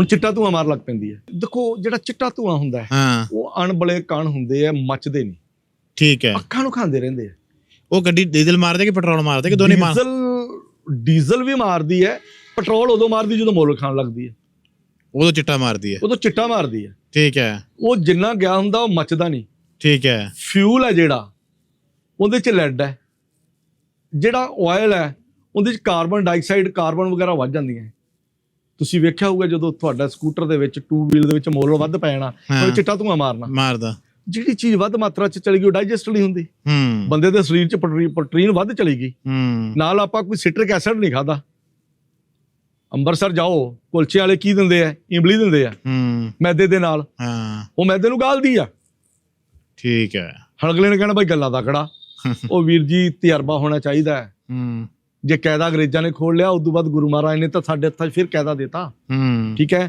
ਹੁਣ ਚਿੱਟਾ ਧੂਆਂ ਮਾਰ ਲੱਗ ਪੈਂਦੀ ਹੈ। ਦੇਖੋ ਜਿਹੜਾ ਚਿੱਟਾ ਧੂਆਂ ਹੁੰਦਾ ਹੈ ਹਾਂ। ਉਹ ਅਣਬਲੇ ਕਣ ਹੁੰਦੇ ਆ ਮੱਚਦੇ ਨਹੀਂ। ਠੀਕ ਹੈ। ਅੱਖਾਂ ਨੂੰ ਖਾਂਦੇ ਰਹਿੰਦੇ ਆ। ਉਹ ਗੱਡੀ ਡੀਜ਼ਲ ਮਾਰਦੇ ਕਿ ਪੈਟਰੋਲ ਮਾਰਦੇ ਕਿ ਦੋਨੇ ਮਾਰ ਡੀਜ਼ਲ ਡੀਜ਼ਲ ਵੀ ਮਾਰਦੀ ਹੈ ਪੈਟਰੋਲ ਉਦੋਂ ਮਾਰਦੀ ਜਦੋਂ ਮੁੱਲ ਖਾਣ ਲੱਗਦੀ ਹੈ। ਉਦੋਂ ਚਿੱਟਾ ਮਾਰਦੀ ਹੈ। ਉਦੋਂ ਚਿੱਟਾ ਮਾਰਦੀ ਹੈ। ਠੀਕ ਹੈ। ਉਹ ਜਿੰਨਾ ਗਿਆ ਹੁੰਦਾ ਉਹ ਮੱਚਦਾ ਨਹੀਂ। ਠੀਕ ਹੈ। ਫਿਊਲ ਹੈ ਜਿਹੜਾ ਉਹਦੇ ਚ ਲੈਡ ਹੈ। ਜਿਹੜਾ ਆਇਲ ਹੈ ਉਹਦੇ ਚ ਕਾਰਬਨ ਡਾਈਆਕਸਾਈਡ ਕਾਰਬਨ ਵਗੈਰਾ ਵੱਧ ਜਾਂਦੀਆਂ। ਤੁਸੀਂ ਵੇਖਿਆ ਹੋਊਗਾ ਜਦੋਂ ਤੁਹਾਡਾ ਸਕੂਟਰ ਦੇ ਵਿੱਚ ਟੂ ਵੀਲ ਦੇ ਵਿੱਚ ਮੋਲ ਵੱਧ ਪੈ ਜਾਣਾ। ਉਹ ਚਿੱਟਾ ਧੂਆਂ ਮਾਰਨਾ। ਮਾਰਦਾ। ਜਿਹੜੀ ਚੀਜ਼ ਵੱਧ ਮਾਤਰਾ ਚ ਚਲੀ ਗਈ ਉਹ ਡਾਈਜੈਸਟ ਨਹੀਂ ਹੁੰਦੀ। ਹੂੰ। ਬੰਦੇ ਦੇ ਸਰੀਰ ਚ ਪ੍ਰੋਟੀਨ ਵੱਧ ਚਲੀ ਗਈ। ਹੂੰ। ਨਾਲ ਆਪਾਂ ਕੋਈ ਸਿਟਰਿਕ ਐਸਿਡ ਨਹੀਂ ਖਾਦਾ ਅੰਮ੍ਰਿਤਸਰ ਜਾਓ ਕੁਲਚੇ ਵਾਲੇ ਕੀ ਦਿੰਦੇ ਆ? ਇਮਲੀ ਦਿੰਦੇ ਆ। ਹੂੰ। ਮੈਦੇ ਦੇ ਨਾਲ। ਹਾਂ। ਉਹ ਮੈਦੇ ਨੂੰ ਗਾਲਦੀ ਆ। ਠੀਕ ਹੈ। ਹੁਣ ਅਗਲੇ ਨੇ ਕਹਿਣਾ ਭਾਈ ਗੱਲਾਂ ਦਾ ਖੜਾ। ਉਹ ਵੀਰ ਜੀ ਤਜਰਬਾ ਹੋਣਾ ਚਾਹੀਦਾ ਹੈ। ਹੂੰ। ਜੇ ਕਾਇਦਾ ਅੰਗਰੇਜ਼ਾਂ ਨੇ ਖੋਲ ਲਿਆ ਉਸ ਤੋਂ ਬਾਅਦ ਗੁਰੂ ਮਹਾਰਾਜ ਨੇ ਤਾਂ ਸਾਡੇ ਹੱਥਾਂ 'ਚ ਫਿਰ ਕਾਇਦਾ ਦਿੱਤਾ। ਹੂੰ। ਠੀਕ ਹੈ?